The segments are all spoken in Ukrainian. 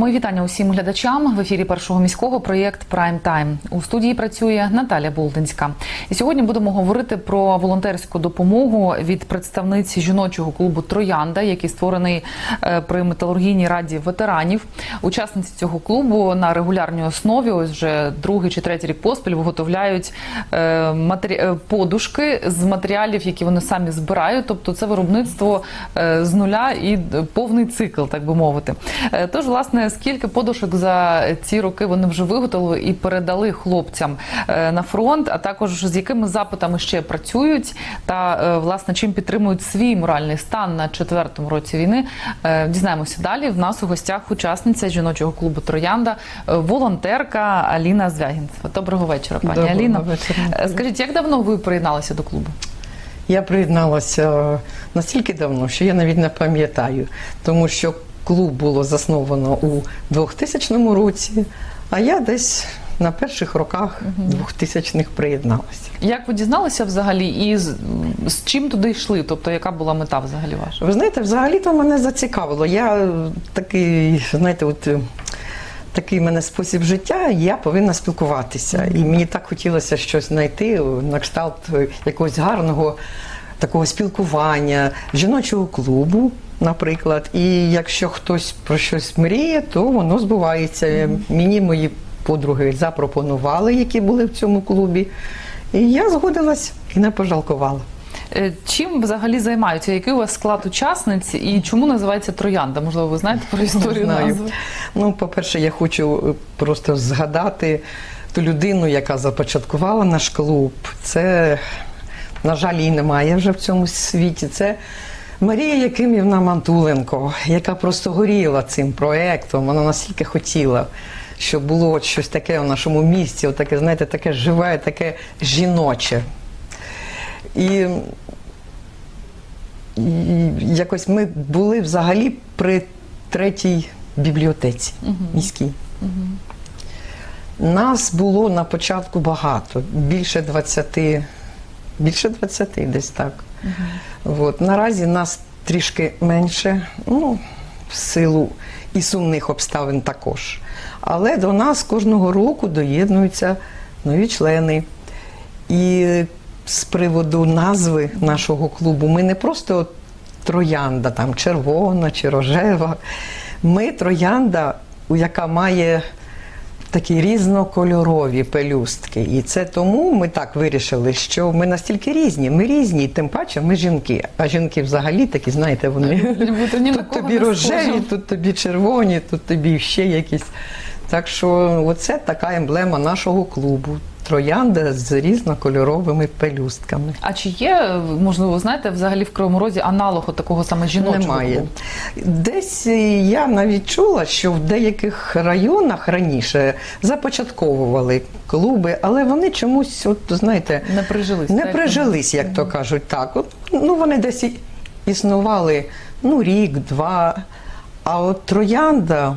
Мої вітання усім глядачам в ефірі першого міського проєкт Прайм Тайм. У студії працює Наталя Болдинська. І сьогодні будемо говорити про волонтерську допомогу від представниці жіночого клубу Троянда, який створений е, при металургійній раді ветеранів. Учасниці цього клубу на регулярній основі, ось вже другий чи третій рік поспіль, виготовляють е, матері... е, подушки з матеріалів, які вони самі збирають. Тобто, це виробництво з нуля і повний цикл, так би мовити. Тож, власне, скільки подушок за ці роки вони вже виготовили і передали хлопцям е, на фронт, а також з якими запитами ще працюють, та е, власне чим підтримують свій моральний стан на четвертому році війни. Е, Дізнаємося далі. В нас у гостях учасниця жіночого клубу Троянда, волонтерка Аліна Звягінцева. Доброго вечора, пані Доброго Аліна. вечора. Скажіть, як давно ви приєдналися до клубу? Я приєдналася настільки давно, що я навіть не пам'ятаю, тому що клуб було засновано у 2000 році, а я десь на перших роках 2000-х приєдналася. Як ви дізналися взагалі, і з, з чим туди йшли? Тобто, яка була мета взагалі ваша? Ви знаєте, взагалі-то мене зацікавило. Я такий, знаєте, от. е, Такий в мене спосіб життя, і я повинна спілкуватися. І мені так хотілося щось знайти на кшталт е, якогось гарного такого спілкування, жіночого клубу, наприклад. І якщо хтось про щось мріє, то воно збувається. Мені мої подруги запропонували, які були в цьому клубі. І я згодилась і не пожалкувала. Е, Чим взагалі займаються? Який у вас склад учасниць і чому називається Троянда? Можливо, ви знаєте про історію Знаю. назви? Ну, по-перше, я хочу е, просто згадати ту людину, яка започаткувала наш клуб. Це, на жаль, її немає вже в цьому світі. Це Марія Якимівна Мантуленко, яка просто горіла цим проєктом. Вона настільки хотіла. Щоб було от щось таке в нашому місті, таке, знаєте, таке живе, таке жіноче. І і якось ми були взагалі при третій бібліотеці міській. Нас було на початку багато, більше 20, більше 20 десь так. От. Наразі нас трішки менше, ну, в силу і сумних обставин також. Але до нас кожного року доєднуються нові члени. І з приводу назви нашого клубу ми не просто троянда, там червона чи рожева. Ми троянда, яка має такі різнокольорові пелюстки. І це тому ми так вирішили, що ми настільки різні. Ми різні, і тим паче ми жінки. А жінки взагалі такі, знаєте, вони тут тобі рожеві, тут тобі червоні, тут тобі ще якісь. Так що оце така емблема нашого клубу. Троянда з різнокольоровими пелюстками. А чи є, можливо, знаєте, взагалі в Кривому Розі аналогу такого саме жіночого Немає. Десь е, я навіть чула, що в деяких районах раніше започатковували клуби, але вони чомусь, от знаєте, Не прижились. не так? прижились, як то кажуть. Так, от, ну вони десь існували ну, рік, два. А от троянда,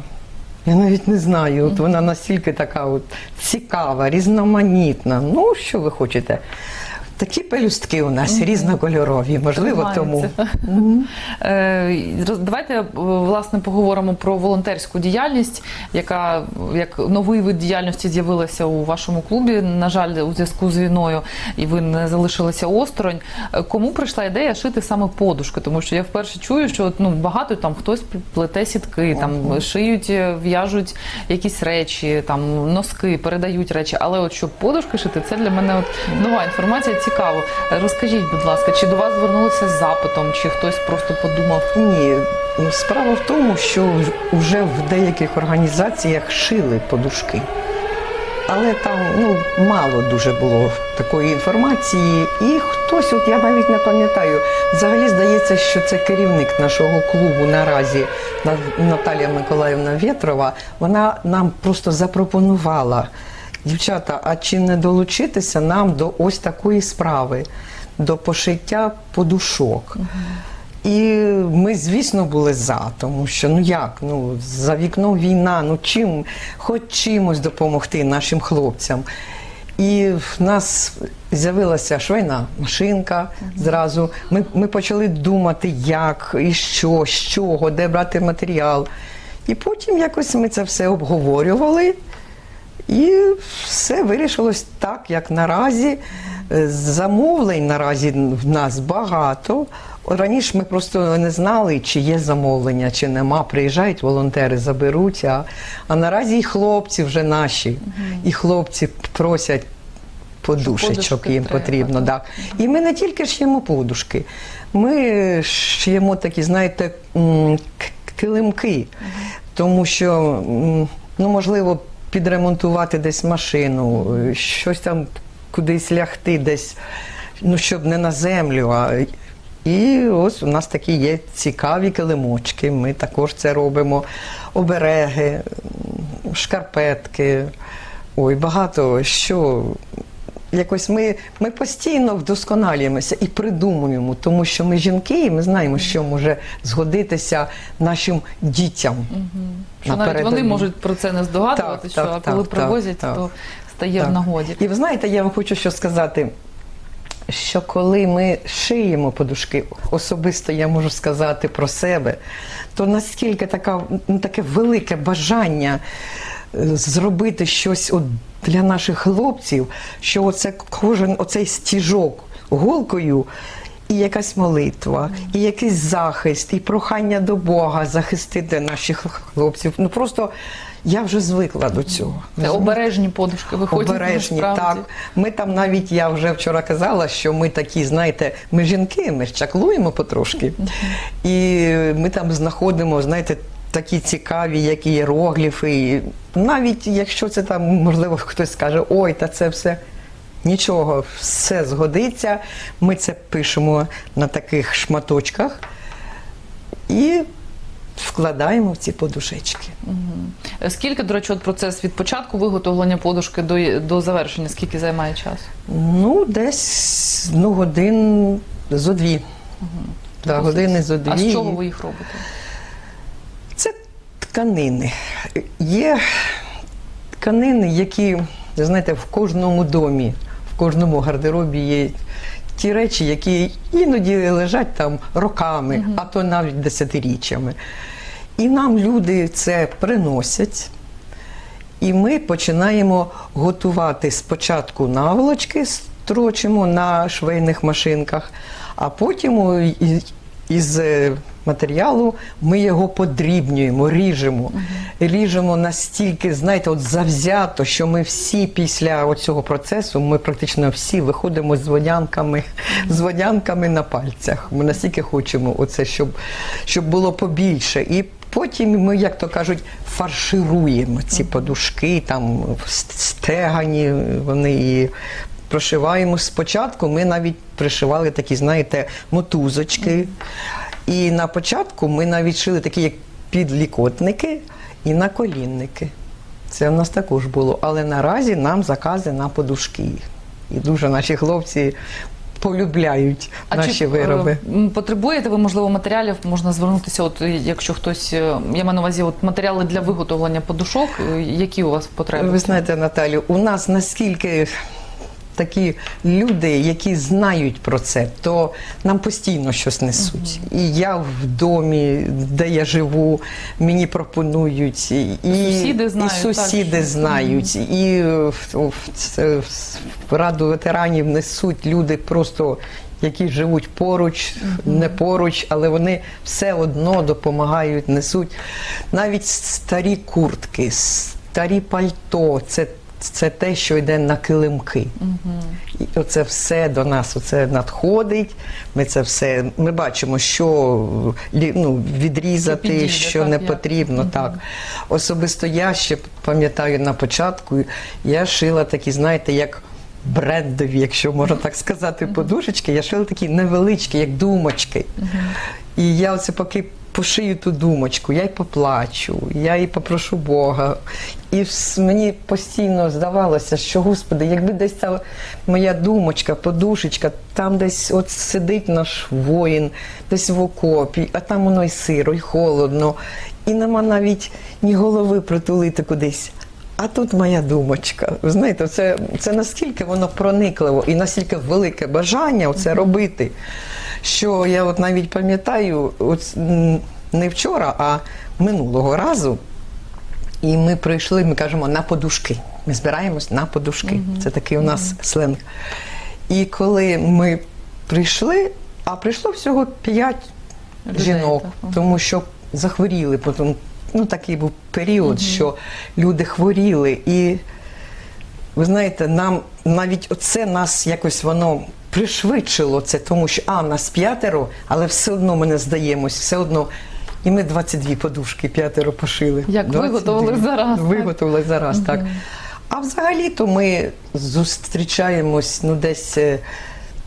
я навіть не знаю, от вона настільки така от цікава, різноманітна. Ну, що ви хочете? Такі пелюстки у нас різнокольорові, можливо, тому. Е, Давайте е, власне поговоримо про волонтерську діяльність, яка як новий вид діяльності з'явилася у вашому клубі. На жаль, у зв'язку з війною, і ви не залишилися осторонь. Е, Кому прийшла ідея шити саме подушки? Тому що я вперше чую, що ну багато там хтось плете сітки, там шиють, в'яжуть якісь речі, там носки, передають речі. Але от щоб подушки шити, це для мене от нова інформація. Цікаво. Е, Розкажіть, будь ласка, чи до вас звернулися з запитом, чи хтось просто подумав? Ні, справа в тому, що вже в деяких організаціях шили подушки. Але там ну, мало дуже було такої інформації. І хтось, от я навіть не пам'ятаю, взагалі здається, що це керівник нашого клубу наразі На- Наталія Миколаївна Вєтрова, вона нам просто запропонувала. Дівчата, а чи не долучитися нам до ось такої справи, до пошиття подушок? І ми, звісно, були за, тому що ну як, ну за вікном війна, ну чим, хоч чимось допомогти нашим хлопцям. І в нас з'явилася швейна машинка зразу. Ми, ми почали думати, як і що, з чого, де брати матеріал. І потім якось ми це все обговорювали. І все вирішилось так, як наразі. Е, Замовлень наразі в нас багато. Раніше ми просто не знали, чи є замовлення, чи нема. Приїжджають волонтери, заберуть. А, а наразі і хлопці вже наші, і хлопці просять подушечок їм треба, потрібно. так. Так. І ми не тільки шиємо подушки, ми шиємо такі, знаєте, килимки, тому що, ну, можливо, підремонтувати десь машину, щось там кудись лягти, десь, ну, щоб не на землю, а і ось у нас такі є цікаві килимочки. Ми також це робимо. Обереги, шкарпетки. Ой, багато що. Якось ми, ми постійно вдосконалюємося і придумуємо, тому що ми жінки, і ми знаємо, що може згодитися нашим дітям. Що навіть вони можуть про це не здогадувати, Так, що так, а так, коли так, привозять, так. то стає в нагоді. І ви знаєте, я вам хочу що сказати, що коли ми шиємо подушки, особисто я можу сказати про себе, то наскільки така, ну, таке велике бажання зробити щось от для наших хлопців, що оце кожен оцей стіжок голкою. І якась молитва, і якийсь захист, і прохання до Бога захистити наших хлопців. Ну просто я вже звикла до цього. Це обережні подушки виходять Обережні, так. Ми там навіть, я вже вчора казала, що ми такі, знаєте, ми жінки, ми ж чаклуємо потрошки. І ми там знаходимо, знаєте, такі цікаві, які іерогліфи. І навіть якщо це там, можливо, хтось скаже, ой, та це все. Нічого, все згодиться. Ми це пишемо на таких шматочках і вкладаємо в ці подушечки. Е, Скільки, до речі, от процес від початку виготовлення подушки до, до завершення, скільки займає час? Ну, десь ну, годин зо дві. Да, години зо дві. А з чого ви їх робите? Тканини. Є тканини, які, знаєте, в кожному домі, в кожному гардеробі є ті речі, які іноді лежать там роками, а то навіть десятиріччями. І нам люди це приносять. І ми починаємо готувати спочатку наволочки, строчимо на швейних машинках, а потім із е, матеріалу ми його подрібнюємо, ріжемо. Ріжемо настільки, знаєте, от завзято, що ми всі після цього процесу, ми практично всі виходимо з водянками, з водянками на пальцях. Ми настільки хочемо оце, щоб, щоб було побільше. І Потім ми, як то кажуть, фаршируємо ці подушки, там стегані вони і прошиваємо. Спочатку ми навіть пришивали такі, знаєте, мотузочки. І на початку ми навіть шили такі, як підлікотники і наколінники. Це в нас також було. Але наразі нам закази на подушки. І дуже наші хлопці полюбляють наші чи, вироби. е, потребуєте ви, можливо, матеріалів? Можна звернутися, от якщо хтось, е, я маю на увазі, от матеріали для виготовлення подушок, е, які у вас потреби? Ви знаєте, Наталю, у нас наскільки такі люди, які знають про це, то нам постійно щось несуть. І я в домі, де я живу, мені пропонують, і, Сусіди знають, і сусіди так, знають, і в, в, в раду ветеранів несуть люди просто. Які живуть поруч, не поруч, але вони все одно допомагають, несуть навіть старі куртки, старі пальто. Це, це те, що йде на килимки. І оце все до нас оце надходить. Ми це все ми бачимо, що ну, відрізати, Що що, так, не як. потрібно. Так особисто я ще пам'ятаю на початку, я шила такі, знаєте, як. Брендові, якщо можна так сказати, подушечки. Я шила такі невеличкі, як думочки. І я оце поки пошию ту думочку, я й поплачу, я й попрошу Бога. І мені постійно здавалося, що Господи, якби десь ця моя думочка, подушечка, там десь от сидить наш воїн, десь в окопі, а там воно й сиро, й холодно, і нема навіть ні голови притулити кудись. А тут моя думочка. Ви знаєте, це, це наскільки воно проникливо і наскільки велике бажання це робити. Що я от навіть пам'ятаю, от, не вчора, а минулого разу. І ми прийшли, ми кажемо, на подушки. Ми збираємось на подушки. Це такий у нас сленг. І коли ми прийшли, а прийшло всього п'ять жінок, тому що захворіли. Потім, ну, такий був період, що люди хворіли. І ви знаєте, нам навіть оце нас якось воно пришвидшило це, тому що а, нас п'ятеро, але все одно ми не здаємось, все одно. І ми 22 подушки п'ятеро пошили. Як 22. виготовили за раз, так? Виготовили за раз, так. А взагалі-то ми зустрічаємось ну, десь е,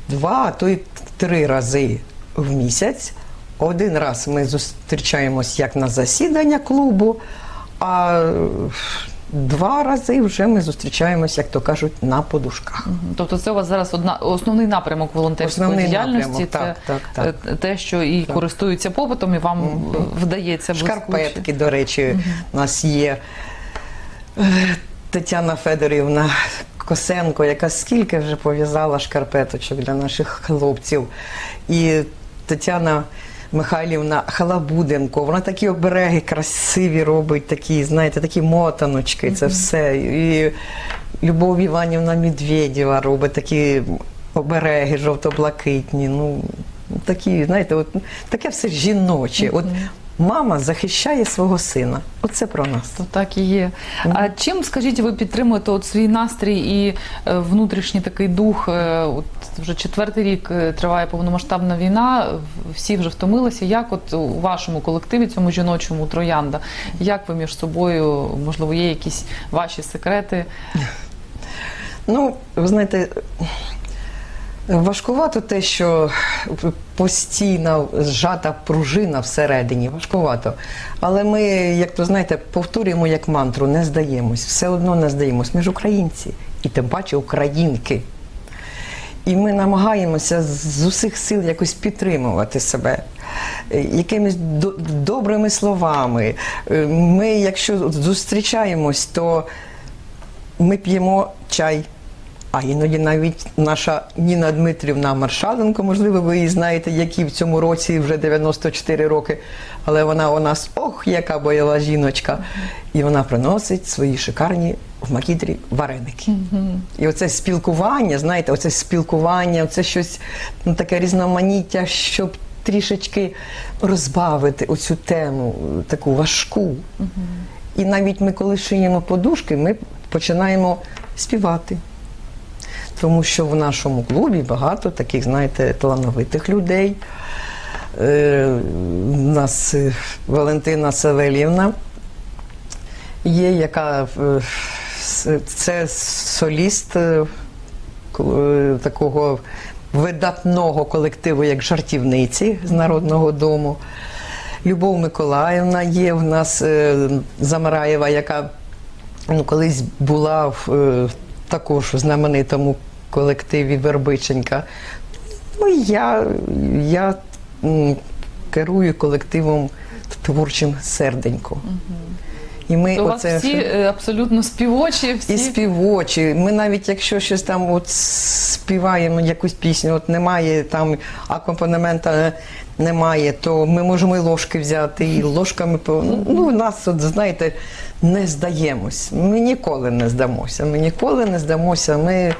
два, а то й три рази в місяць. Один раз ми зустрічаємось як на засідання клубу, а два рази вже ми зустрічаємось, як то кажуть, на подушках. Тобто це у вас зараз одна основний напрямок волонтерської Основний діяльності. напрямок, це так, так, е, те, що і користуються попитом, і вам е, вдається. Шкарпетки, до речі, у нас є е, Тетяна Федорівна Косенко, яка скільки вже пов'язала шкарпеточок для наших хлопців. І Тетяна Михайлівна Халабуденко, вона такі обереги красиві робить, такі, знаєте, такі мотаночки, це все. І Любов Іванівна Медведєва робить такі обереги жовто-блакитні. Ну, такі, знаєте, от, таке все жіноче. От мама захищає свого сина. Оце про нас. То так і є. А чим, скажіть, ви підтримуєте от свій настрій і е, внутрішній такий дух? Е, От вже четвертий рік е, триває повномасштабна війна, всі вже втомилися. Як от у вашому колективі, цьому жіночому троянда, як ви між собою, можливо, є якісь ваші секрети? Ну, ви знаєте, важкувато те, що постійно зжата пружина всередині, важкувато. Але ми, як то знаєте, повторюємо як мантру, не здаємось, все одно не здаємось. Ми ж українці, і тим паче українки. І ми намагаємося з усіх сил якось підтримувати себе е, якимись до- добрими словами. Е, Ми, якщо зустрічаємось, то ми п'ємо чай. А іноді навіть наша Ніна Дмитрівна Маршаленко, можливо, ви її знаєте, які в цьому році вже 94 роки. Але вона у нас ох, яка бойова жіночка. І вона приносить свої шикарні в макітрі вареники. І оце спілкування, знаєте, оце спілкування, це щось ну, таке різноманіття, щоб трішечки розбавити оцю тему, таку важку. І навіть ми, коли шиємо подушки, ми починаємо співати. Тому що в нашому клубі багато таких, знаєте, талановитих людей. Е, У нас е, Валентина Савельівна є, яка е, це соліст е, такого видатного колективу, як жартівниці з Народного дому. Любов Миколаївна є в нас Замараєва, яка ну, колись була в також у знаменитому колективі Вербиченька. Ну, я, я керую колективом творчим серденько. І ми у вас всі все- е, абсолютно співочі, всі і співочі. Ми навіть якщо щось там от співаємо якусь пісню, от немає там акомпанемента немає, то ми можемо і ложки взяти, і ложками по ну нас, от знаєте, не здаємось. Ми ніколи не здамося. Ми ніколи не здамося. Ми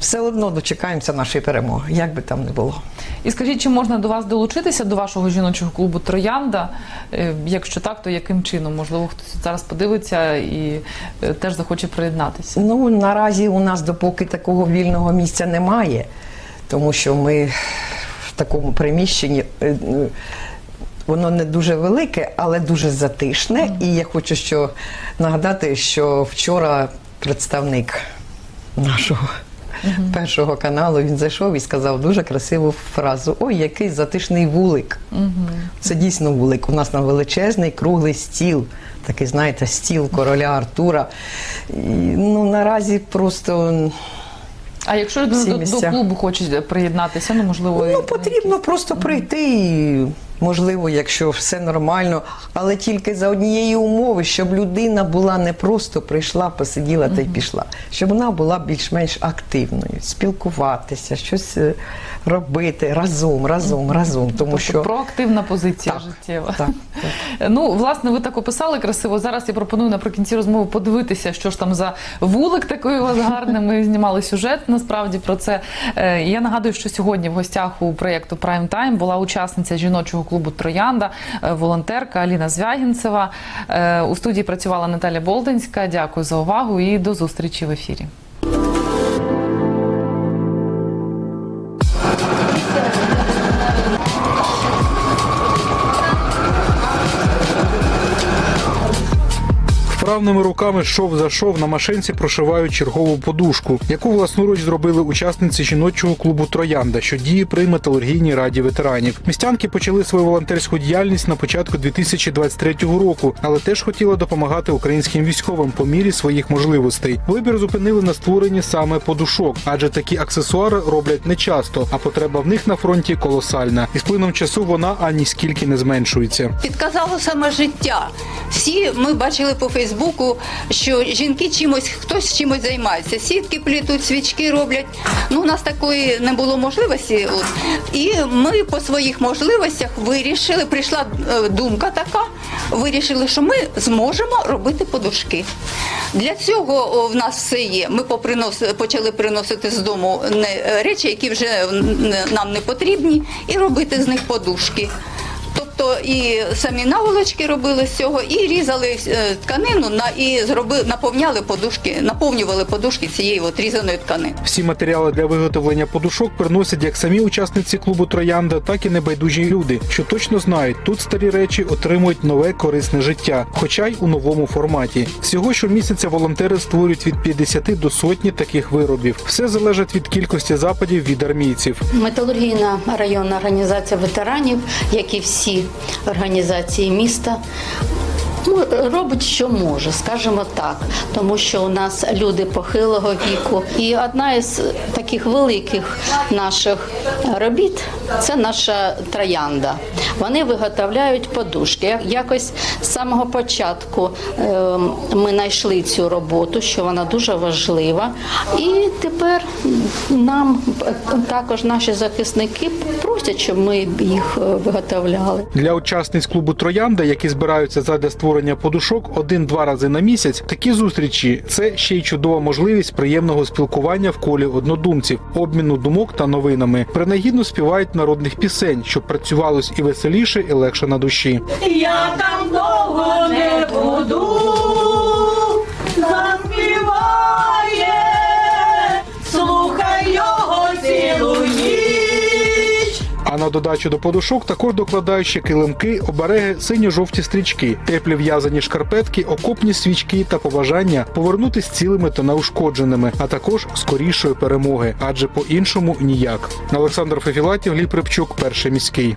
все одно дочекаємося нашої перемоги, як би там не було. І скажіть, чи можна до вас долучитися до вашого жіночого клубу Троянда? Е, Якщо так, то яким чином? Можливо, хтось зараз подивиться і е, теж захоче приєднатися. Ну, наразі у нас допоки такого вільного місця немає, тому що ми в такому приміщенні. е, е, Воно не дуже велике, але дуже затишне. І я хочу що нагадати, що вчора представник нашого першого каналу він зайшов і сказав дуже красиву фразу: Ой, який затишний вулик. Це дійсно вулик. У нас на величезний круглий стіл. Такий, знаєте, стіл короля Артура. І, ну, наразі просто А якщо до, до клубу хоче приєднатися, ну можливо, ну, потрібно просто прийти і можливо, якщо все нормально, але тільки за однієї умови, щоб людина була не просто прийшла, посиділа та й пішла, щоб вона була більш-менш активною, спілкуватися, щось е, робити разом, разом, разом. Тому Тобто що проактивна позиція Так, життєва. так, Ну, власне, ви так описали красиво. Зараз я пропоную наприкінці розмови подивитися, що ж там за вулик такий у вас гарний. Ми знімали сюжет насправді про це. Е, Я нагадую, що сьогодні в гостях у проєкту Prime Time була учасниця жіночого клубу Троянда, е, волонтерка Аліна Звягінцева. Е, У студії працювала Наталя Болдинська. Дякую за увагу і до зустрічі в ефірі. Вправними руками шов за шов на машинці прошивають чергову подушку, яку власноруч зробили учасниці жіночого клубу Троянда, що діє при металургійній раді ветеранів. Містянки почали свою волонтерську діяльність на початку 2023 року, але теж хотіли допомагати українським військовим по мірі своїх можливостей. Вибір зупинили на створенні саме подушок, адже такі аксесуари роблять не часто, а потреба в них на фронті колосальна. І з плином часу вона ані скільки не зменшується. Підказало саме життя. Всі ми бачили по Фейсбуку, що жінки чимось, хтось чимось займається. Сітки плітуть, свічки роблять. Ну, у нас такої не було можливості. От. І ми по своїх можливостях вирішили, прийшла е, думка така, вирішили, що ми зможемо робити подушки. Для цього в нас все є. Ми почали приносити з дому е, речі, які вже нам не потрібні, і робити з них подушки. Тобто і самі наволочки робили з цього, і різали е, тканину на і зробили, наповняли подушки, наповнювали подушки цієї от різаної тканини. Всі матеріали для виготовлення подушок приносять як самі учасниці клубу Троянда, так і небайдужі люди, що точно знають, тут старі речі отримують нове корисне життя, хоча й у новому форматі. Всього щомісяця волонтери створюють від 50 до сотні таких виробів. Все залежить від кількості западів від армійців. Металургійна районна організація ветеранів, як і всі організації міста. Ну, Робить, що може, скажімо так, тому що у нас люди похилого віку. І одна із таких великих наших робіт це наша троянда. Вони виготовляють подушки. Якось з самого початку ем, ми знайшли цю роботу, що вона дуже важлива. І тепер нам також наші захисники просять, щоб ми їх е, виготовляли. Для учасниць клубу Троянда, які збираються задля створення подушок один-два рази на місяць, такі зустрічі це ще й чудова можливість приємного спілкування в колі однодумців, обміну думок та новинами. Принагідно співають народних пісень, щоб працювалось і веселіше, і легше на душі. Я там довго не буду, на додачу до подушок також докладають ще килимки, обереги, синьо-жовті стрічки, теплі в'язані шкарпетки, окопні свічки та побажання повернутись цілими та неушкодженими, а також скорішої перемоги, адже по-іншому ніяк. Олександр Фефілатів, Гліб Рибчук, перший міський.